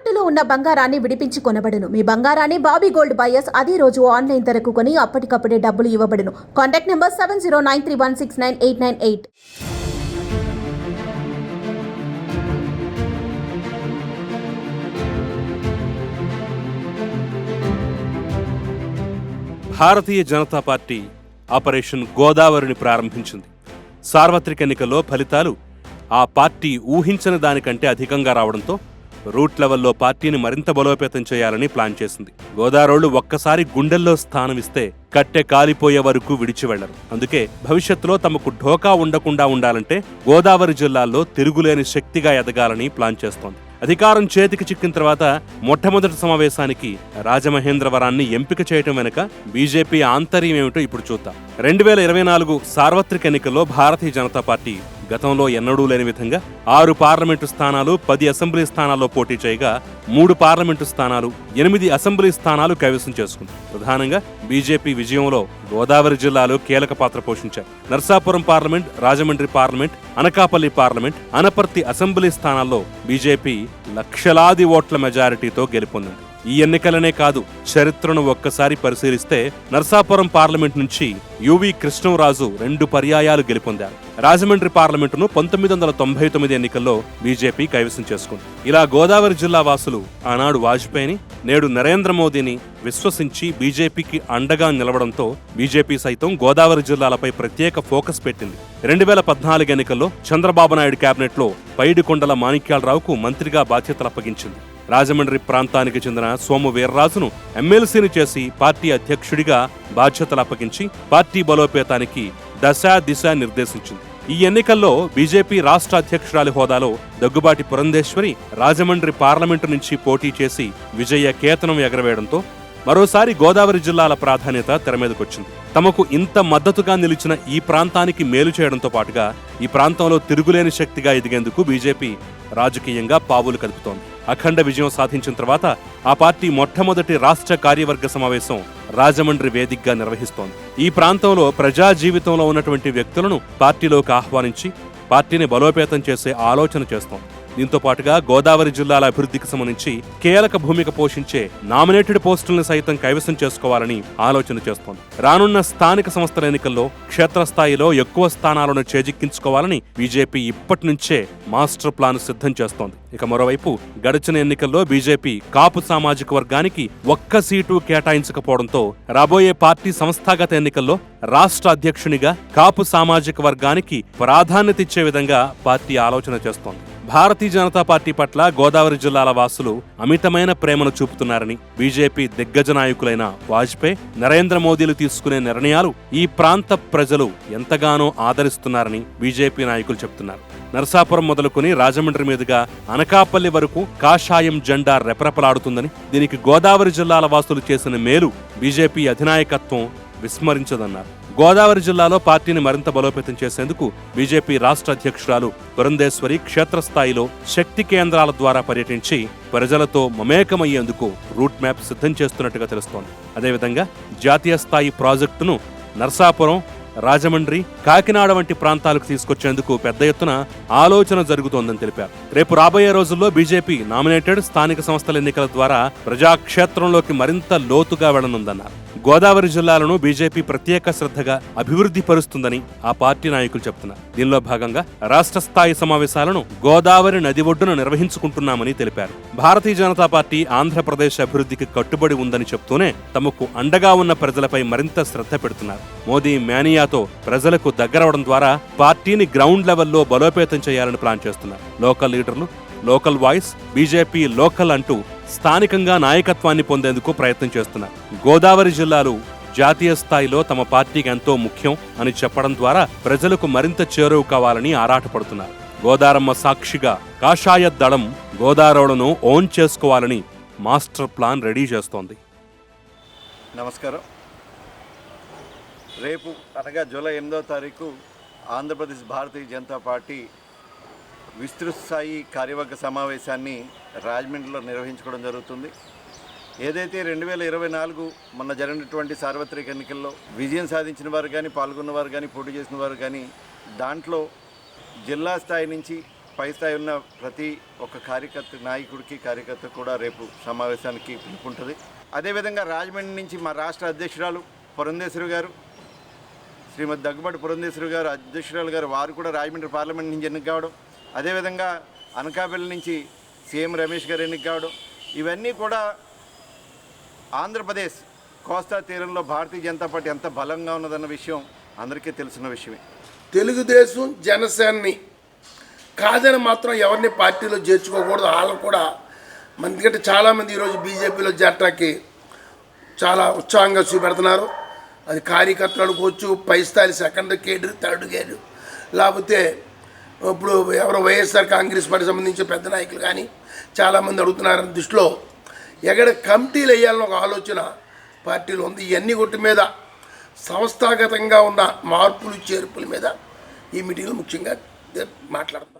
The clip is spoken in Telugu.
తాకట్టులో ఉన్న బంగారాన్ని విడిపించి కొనబడును. మీ బంగారాన్ని బాబీ గోల్డ్ బయర్స్ అదే రోజు ఆన్లైన్ ధరకు కొని అప్పటికప్పుడే డబ్బులు ఇవ్వబడును. Contact number seven zero nine three one six nine eight nine eight. Bharatiya Janata party operation గోదావరిని ప్రారంభించింది. సార్వత్రిక ఎన్నికల్లో ఫలితాలు ఆ పార్టీ ఊహించని దానికంటే అధికంగా రావడంతో రూట్ లెవెల్లో పార్టీని మరింత బలోపేతం చేయాలని ప్లాన్ చేసింది. గోదారోళ్ళు ఒక్కసారి గుండెల్లో స్థానం ఇస్తే కట్టె కాలిపోయే వరకు విడిచి వెళ్ళరు అందుకే భవిష్యత్తులో తమకు ఢోకా ఉండకుండా ఉండాలంటే గోదావరి జిల్లాల్లో తిరుగులేని శక్తిగా ఎదగాలని ప్లాన్ చేస్తోంది. అధికారం చేతికి చిక్కిన తర్వాత మొట్టమొదటి సమావేశానికి రాజమహేంద్రవరాన్ని ఎంపిక చేయటం వెనుక బీజేపీ ఆంతర్యం ఏమిటో ఇప్పుడు చూద్దాం. రెండు వేల ఇరవై నాలుగు సార్వత్రిక ఎన్నికల్లో భారతీయ జనతా పార్టీ గతంలో ఎన్నడూ లేని విధంగా ఆరు పార్లమెంటు స్థానాలు పది అసెంబ్లీ స్థానాల్లో పోటీ చేయగా మూడు పార్లమెంటు స్థానాలు ఎనిమిది అసెంబ్లీ స్థానాలు కైవసం చేసుకుంది. ప్రధానంగా బీజేపీ విజయంలో గోదావరి జిల్లాలో కీలక పాత్ర పోషించారు Narsapuram parliament Rajahmundry parliament Anakapalli parliament Anaparthi assembly స్థానాల్లో బీజేపీ లక్షలాది ఓట్ల మెజారిటీతో గెలుపొందింది. ఈ ఎన్నికలనే కాదు చరిత్రను ఒక్కసారి పరిశీలిస్తే నర్సాపురం పార్లమెంట్ నుంచి యువి కృష్ణంరాజు రెండు పర్యాయాలు గెలుపొందారు. రాజమండ్రి పార్లమెంటును పంతొమ్మిది వందల తొంభై తొమ్మిది ఎన్నికల్లో బీజేపీ కైవసం చేసుకుంది. ఇలా గోదావరి జిల్లా వాసులు ఆనాడు వాజ్పేయిని నేడు నరేంద్ర మోదీని విశ్వసించి బీజేపీకి అండగా నిలవడంతో బీజేపీ సైతం గోదావరి జిల్లాలపై ప్రత్యేక ఫోకస్ పెట్టింది. రెండు వేల పద్నాలుగు ఎన్నికల్లో చంద్రబాబు నాయుడు కేబినెట్లో పైడికొండల మాణిక్యాలరావుకు మంత్రిగా బాధ్యతలు అప్పగించింది. రాజమండ్రి ప్రాంతానికి చెందిన సోము వీర్రాజును ఎమ్మెల్సీని చేసి పార్టీ అధ్యక్షుడిగా బాధ్యతలు అప్పగించి పార్టీ బలోపేతానికి దశ దిశ నిర్దేశించింది. ఈ ఎన్నికల్లో బీజేపీ రాష్ట్ర అధ్యక్షురాలి హోదాలో దగ్గుబాటి పురంధేశ్వరి రాజమండ్రి పార్లమెంటు నుంచి పోటీ చేసి విజయ కేతనం ఎగరవేయడంతో మరోసారి గోదావరి జిల్లాల ప్రాధాన్యత తెరమీదకొచ్చింది తమకు ఇంత మద్దతుగా నిలిచిన ఈ ప్రాంతానికి మేలు చేయడంతో పాటుగా ఈ ప్రాంతంలో తిరుగులేని శక్తిగా ఎదిగేందుకు బీజేపీ రాజకీయంగా పావులు కలుపుతోంది అఖండ విజయం సాధించిన తర్వాత ఆ పార్టీ మొట్టమొదటి రాష్ట్ర కార్యవర్గ సమావేశం రాజమండ్రి వేదికగా నిర్వహిస్తోంది. ఈ ప్రాంతంలో ప్రజా జీవితంలో ఉన్నటువంటి వ్యక్తులను పార్టీలోకి ఆహ్వానించి పార్టీని బలోపేతం చేసే ఆలోచన చేస్తోంది. దీంతో పాటుగా గోదావరి జిల్లాల అభివృద్ధికి సంబంధించి కీలక భూమిక పోషించే నామినేటెడ్ పోస్టులను సైతం కైవసం చేసుకోవాలని ఆలోచన చేస్తోంది. రానున్న స్థానిక సంస్థల ఎన్నికల్లో క్షేత్రస్థాయిలో ఎక్కువ స్థానాలను చేజిక్కించుకోవాలని బీజేపీ ఇప్పటి నుంచే మాస్టర్ ప్లాన్ సిద్ధం చేస్తోంది. ఇక మరోవైపు గడిచిన ఎన్నికల్లో బీజేపీ కాపు సామాజిక వర్గానికి ఒక్క సీటు కేటాయించకపోవడంతో రాబోయే పార్టీ సంస్థాగత ఎన్నికల్లో రాష్ట్ర అధ్యక్షునిగా కాపు సామాజిక వర్గానికి ప్రాధాన్యత ఇచ్చే విధంగా పార్టీ ఆలోచన చేస్తోంది. భారతీయ జనతా పార్టీ పట్ల గోదావరి జిల్లాల వాసులు అమితమైన ప్రేమను చూపుతున్నారని బీజేపీ దిగ్గజ నాయకులైన వాజ్పేయి నరేంద్ర మోదీలు తీసుకునే నిర్ణయాలు ఈ ప్రాంత ప్రజలు ఎంతగానో ఆదరిస్తున్నారని బీజేపీ నాయకులు చెబుతున్నారు నరసాపురం మొదలుకొని రాజమండ్రి మీదుగా అనకాపల్లి వరకు కాషాయం జెండా రెపరెపలాడుతుందని దీనికి గోదావరి జిల్లాల వాసులు చేసిన మేలు బీజేపీ అధినాయకత్వం విస్మరించదన్నారు. గోదావరి జిల్లాలో పార్టీని మరింత బలోపేతం చేసేందుకు బీజేపీ రాష్ట్ర అధ్యక్షురాలు పురంధేశ్వరి క్షేత్రస్థాయిలో శక్తి కేంద్రాల ద్వారా పర్యటించి ప్రజలతో మమేకమయ్యేందుకు రూట్ మ్యాప్ సిద్ధం చేస్తున్నట్టుగా తెలుస్తోంది. అదేవిధంగా జాతీయ స్థాయి ప్రాజెక్టును నర్సాపురం రాజమండ్రి కాకినాడ వంటి ప్రాంతాలకు తీసుకొచ్చేందుకు పెద్ద ఎత్తున ఆలోచన జరుగుతోందని తెలిపారు. రేపు రాబోయే రోజుల్లో బీజేపీ నామినేటెడ్ స్థానిక సంస్థల ఎన్నికల ద్వారా ప్రజాక్షేత్రంలోకి మరింత లోతుగా వెళ్ళనుందన్నారు గోదావరి జిల్లాలను బీజేపీ ప్రత్యేక శ్రద్ధగా అభివృద్ధి పరుస్తుందని ఆ పార్టీ నాయకులు చెబుతున్నారు దీనిలో భాగంగా రాష్ట్ర స్థాయి సమావేశాలను గోదావరి నది ఒడ్డున నిర్వహించుకుంటున్నామని తెలిపారు. భారతీయ జనతా పార్టీ ఆంధ్రప్రదేశ్ అభివృద్ధికి కట్టుబడి ఉందని చెప్తూనే తమకు అండగా ఉన్న ప్రజలపై మరింత శ్రద్ధ పెడుతున్నారు. మోదీ మేనియాతో ప్రజలకు దగ్గరవడం ద్వారా పార్టీని గ్రౌండ్ లెవెల్లో బలోపేతం చేయాలని ప్లాన్ చేస్తున్నారు. లోకల్ లీడర్లు లోకల్ వాయిస్ బీజేపీ లోకల్ అంటూ స్థానికంగా నాయకత్వాన్ని పొందేందుకు ప్రయత్నం చేస్తున్నారు. గోదావరి జిల్లాలు జాతీయ స్థాయిలో తమ పార్టీకి ఎంతో ముఖ్యం అని చెప్పడం ద్వారా ప్రజలకు మరింత చేరువు కావాలని ఆరాటపడుతున్నారు. గోదారమ్మ సాక్షిగా కాషాయ దళం గోదావరులను ఓన్ చేసుకోవాలని మాస్టర్ ప్లాన్ రెడీ చేస్తోంది. నమస్కారం. రేపు అనగా జూలై ఎనిమిదో తారీఖు ఆంధ్రప్రదేశ్ భారతీయ జనతా పార్టీ విస్తృత స్థాయి కార్యవర్గ సమావేశాన్ని రాజమండ్రిలో నిర్వహించుకోవడం జరుగుతుంది. ఏదైతే రెండు వేల ఇరవై నాలుగు మొన్న జరిగినటువంటి సార్వత్రిక ఎన్నికల్లో విజయం సాధించిన వారు కానీ పాల్గొన్న వారు కానీ పోటీ చేసిన వారు కానీ దాంట్లో జిల్లా స్థాయి నుంచి పై స్థాయి ఉన్న ప్రతి ఒక్క కార్యకర్త నాయకుడికి కార్యకర్త కూడా రేపు సమావేశానికి పిలుపుంటుంది. అదేవిధంగా రాజమండ్రి నుంచి మా రాష్ట్ర అధ్యక్షురాలు పురంధేశ్వరి గారు శ్రీమతి దగ్గుబాటి పురంధేశ్వరి గారు అధ్యక్షురాలు గారు వారు కూడా రాజమండ్రి పార్లమెంట్ నుంచి ఎన్నిక కావడం అదేవిధంగా అనకాపల్లి నుంచి సీఎం రమేష్ గారు ఎన్నిక కావడం ఇవన్నీ కూడా ఆంధ్రప్రదేశ్ కోస్తా తీరంలో భారతీయ జనతా పార్టీ ఎంత బలంగా ఉన్నదన్న విషయం అందరికీ తెలిసిన విషయమే. తెలుగుదేశం జనసేనని కాదని మాత్రం ఎవరిని పార్టీలో చేర్చుకోకూడదు. వాళ్ళు కూడా ఎందుకంటే చాలామంది ఈరోజు బీజేపీలో చేరటానికి చాలా ఉత్సాహంగా చూపెడుతున్నారు. అది కార్యకర్తలు అనుకోవచ్చు పై స్థాయి సెకండ్ కేడర్ థర్డ్ గేడు లేకపోతే ఇప్పుడు ఎవరో వైఎస్ఆర్ కాంగ్రెస్ పార్టీ సంబంధించిన పెద్ద నాయకులు కానీ చాలామంది అడుగుతున్నారు. దృష్టిలో ఎక్కడ కమిటీలు వేయాలని ఒక ఆలోచన పార్టీలో ఉంది. ఇవన్నీ కొట్టి మీద సంస్థాగతంగా ఉన్న మార్పులు చేర్పుల మీద ఈ మీటింగ్లో ముఖ్యంగా మాట్లాడుతున్నారు